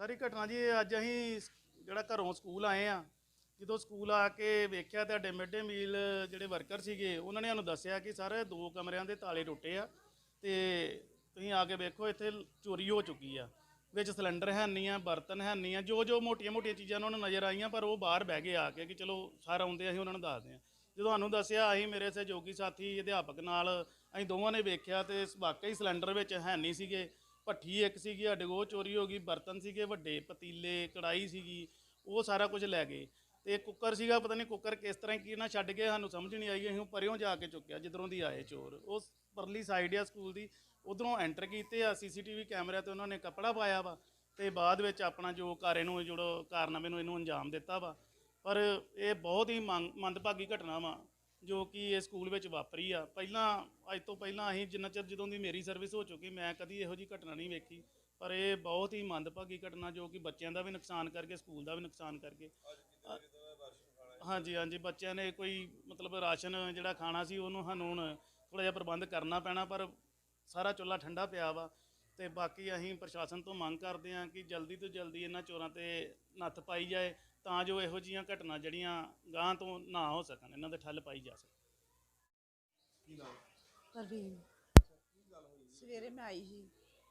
ਸਾਰੀ ਘਟਨਾ ਜੀ, ਅੱਜ ਅਸੀਂ ਜਿਹੜਾ ਘਰੋਂ ਸਕੂਲ ਆਏ ਆ। ਜਦੋਂ ਸਕੂਲ ਆ ਕੇ ਵੇਖਿਆ ਤੁਹਾਡੇ ਮਿਡ ਡੇ ਮੀਲ ਜਿਹੜੇ ਵਰਕਰ ਸੀਗੇ, ਉਹਨਾਂ ਨੇ ਸਾਨੂੰ ਦੱਸਿਆ ਕਿ ਸਰ ਦੋ ਕਮਰਿਆਂ ਦੇ ਤਾਲੇ ਟੁੱਟੇ ਆ ਤੇ ਤੁਸੀਂ ਆ ਕੇ ਵੇਖੋ, ਇੱਥੇ ਚੋਰੀ ਹੋ ਚੁੱਕੀ ਆ। ਵਿੱਚ ਸਿਲੰਡਰ ਹੈ ਨਹੀਂ ਆ, ਬਰਤਨ ਹੈ ਨਹੀਂ ਆ ਜੋ ਜੋ ਮੋਟੀਆਂ ਮੋਟੀਆਂ ਚੀਜ਼ਾਂ ਉਹਨਾਂ ਨੂੰ ਨਜ਼ਰ ਆਈਆਂ, ਪਰ ਉਹ ਬਾਹਰ ਬਹਿ ਗਏ ਆ ਕੇ ਕਿ ਚਲੋ ਸਰ ਆਉਂਦੇ ਅਸੀਂ ਉਹਨਾਂ ਨੂੰ ਦੱਸਦੇ ਆ ਜਦੋਂ ਸਾਨੂੰ ਦੱਸਿਆ, ਅਸੀਂ ਮੇਰੇ ਸਹਿਯੋਗੀ ਸਾਥੀ, ਅਧਿਆਪਕ ਨਾਲ ਅਸੀਂ ਦੋਵਾਂ ਨੇ ਵੇਖਿਆ ਤੇ ਵਾਕਈ ਸਿਲੰਡਰ ਵਿੱਚ ਹੈ ਨਹੀਂ ਸੀਗੇ। ਭੱਠੀ ਇੱਕ ਸੀਗੀ, ਸਾਡੇ ਕੋਲ ਉਹ ਚੋਰੀ ਹੋ ਗਈ, ਬਰਤਨ ਸੀਗੇ, ਵੱਡੇ ਪਤੀਲੇ ਕੜਾਈ ਸੀਗੀ, ਉਹ ਸਾਰਾ ਕੁਝ ਲੈ ਗਏ। ਤੇ ਕੁੱਕਰ ਸੀਗਾ, ਪਤਾ ਨਹੀਂ ਕੁੱਕਰ ਕਿਸ ਤਰ੍ਹਾਂ ਕੀ ਨਾ ਛੱਡ ਗਏ ਸਾਨੂੰ ਸਮਝ ਨਹੀਂ ਆਈ, ਅਸੀਂ ਪਰਿਓਂ ਜਾ ਕੇ ਚੁੱਕਿਆ, ਜਿੱਧਰੋਂ ਦੀ ਆਏ ਚੋਰ। ਉਸ ਪਰਲੀ ਸਾਈਡ ਆ ਸਕੂਲ ਦੀ, ਉਧਰੋਂ ਐਂਟਰ ਕੀਤੇ ਆ ਸੀਸੀਟੀਵੀ ਕੈਮਰਿਆਂ ਤੇ ਉਹਨਾਂ ਨੇ ਕੱਪੜਾ ਪਾਇਆ ਵਾ, ਤੇ ਬਾਅਦ ਵਿੱਚ ਆਪਣਾ ਜੋ ਕਾਰੇ ਨੂੰ ਜਿਹੜਾ ਕਾਰਨਾਮੇ ਨੂੰ ਇਹਨੂੰ ਅੰਜਾਮ ਦਿੱਤਾ ਵਾ। ਪਰ ਇਹ ਬਹੁਤ ਹੀ ਮੰਗ- ਮੰਦਭਾਗੀ ਘਟਨਾ ਵਾ। ਜੋ ਕਿ ਇਹ ਸਕੂਲ ਵਿੱਚ ਵਾਪਰੀ ਆ। ਪਹਿਲਾਂ, ਅੱਜ ਤੋਂ ਪਹਿਲਾਂ ਅਸੀਂ ਜਿੰਨਾ ਚਿਰ ਜਦੋਂ ਦੀ ਮੇਰੀ ਸਰਵਿਸ ਹੋ ਚੁੱਕੀ, ਮੈਂ ਕਦੀ ਇਹੋ ਜੀ ਘਟਨਾ ਨਹੀਂ ਵੇਖੀ। ਪਰ ਇਹ ਬਹੁਤ ਹੀ ਮੰਦਭਾਗੀ ਘਟਨਾ ਜੋ ਕਿ ਬੱਚਿਆਂ ਦਾ ਵੀ ਨੁਕਸਾਨ ਕਰਕੇ, ਸਕੂਲ ਦਾ ਵੀ ਨੁਕਸਾਨ ਕਰਕੇ। ਹਾਂਜੀ ਹਾਂਜੀ, ਬੱਚਿਆਂ ਨੇ ਕੋਈ ਮਤਲਬ ਰਾਸ਼ਨ ਜਿਹੜਾ ਖਾਣਾ ਸੀ, ਉਹਨੂੰ ਸਾਨੂੰ ਹੁਣ ਥੋੜਾ ਜਿਹਾ ਪ੍ਰਬੰਧ ਕਰਨਾ ਪੈਣਾ, ਪਰ ਸਾਰਾ ਚੁੱਲ੍ਹਾ ਠੰਡਾ ਪਿਆ ਵਾ। ਤੇ ਬਾਕੀ ਅਸੀਂ ਪ੍ਰਸ਼ਾਸਨ ਤੋਂ ਮੰਗ ਕਰਦੇ ਹਾਂ ਕਿ ਜਲਦੀ ਤੋਂ ਜਲਦੀ ਇਹਨਾਂ ਚੋਰਾਂ ਤੇ ਨੱਥ ਪਾਈ ਜਾਏ ਤਾਂ ਜੋ ਇਹੋ ਜੀਆਂ ਘਟਨਾ ਜਿਹੜੀਆਂ ਗਾਂ ਤੋਂ ਨਾ ਹੋ ਸਕਣ ਇਹਨਾਂ ਦੇ ਠੱਲ ਪਾਈ ਜਾ ਸਕੇ ਪ੍ਰਵੀਨ ਸਵੇਰੇ ਮੈਂ ਆਈ ਸੀ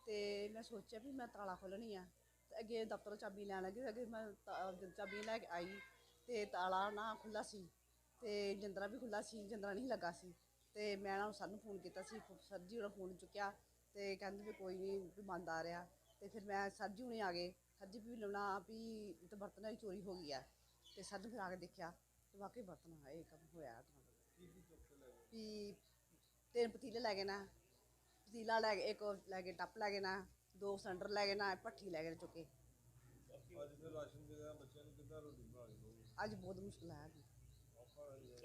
ਤੇ ਮੈਂ ਸੋਚਿਆ ਵੀ ਮੈਂ ਤਾਲਾ ਖੋਲਣੀ ਆ। ਤੇ ਅੱਗੇ ਦਫ਼ਤਰੋਂ ਚਾਬੀ ਲੈਣ ਲੱਗੀ ਅੱਗੇ ਮੈਂ ਤਾ- ਜਦ ਚਾਬੀ ਲੈ ਕੇ ਆਈ ਤੇ ਤਾਲਾ ਨਾ ਖੁੱਲਾ ਸੀ ਤੇ ਜਿੰਦਰਾ ਵੀ ਖੁੱਲਾ ਸੀ ਜਿੰਦਰਾ ਨਹੀਂ ਲੱਗਾ ਸੀ। ਤੇ ਮੈਂ ਨਾ ਸਰ ਨੂੰ ਫੋਨ ਕੀਤਾ ਸੀ ਫ- ਸਰ ਜੀ ਉਹਨਾਂ ਫੋਨ ਚੁੱਕਿਆ ਤੇ ਕਹਿੰਦੇ ਵੀ ਕੋਈ ਨਹੀਂ ਵੀ ਬੰਦ ਆ ਰਿਹਾ। ਤੇ ਫਿਰ ਮੈਂ ਸਰ ਜੀ ਹੁਣੇ ਆ ਗਏ। ਸਰ ਜੀ ਵੀ ਲਾਉਣਾ ਵੀ ਤੇ ਬਰਤਨਾਂ ਦੀ ਚੋਰੀ ਹੋ ਗਈ ਆ। ਤੇ ਸਰ ਨੇ ਫਿਰ ਆ ਕੇ ਦੇਖਿਆ, ਤੇ ਵਾਕਈ ਬਰਤਨ ਆਏ ਕੰਮ ਹੋਇਆ ਵੀ ਤਿੰਨ ਪਤੀਲੇ ਲੈ ਗਏ ਨਾ, ਪਤੀਲਾ ਲੈ ਗਏ, ਇੱਕ ਉਹ ਲੈ ਗਏ, ਟੱਪ ਲੈ ਗਏ ਨਾ, ਦੋ ਸਿਲੰਡਰ ਲੈ ਗਏ ਨਾ ਭੱਠੀ ਲੈ ਗਏ ਚੁੱਕੇ। ਅੱਜ ਫਿਰ ਰਾਸ਼ਨ ਦੇ ਦਾ ਬੱਚਿਆਂ ਨੂੰ ਕਿੱਦਾਂ ਰੋਟੀ ਬਣਾਉਣੀ ਹੋਊਗੀ ਅੱਜ ਬਹੁਤ ਮੁਸ਼ਕਲ ਹੈ ਜੀ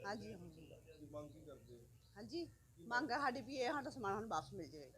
ਹਾਂਜੀ ਹਾਂਜੀ। ਕੀ ਮੰਗ ਕੀ ਕਰਦੇ ਹਾਂਜੀ, ਮੰਗ ਆ ਸਾਡੀ ਵੀ ਇਹ ਸਾਡਾ ਸਮਾਨ ਸਾਨੂੰ ਵਾਪਸ ਮਿਲ ਜਾਵੇ।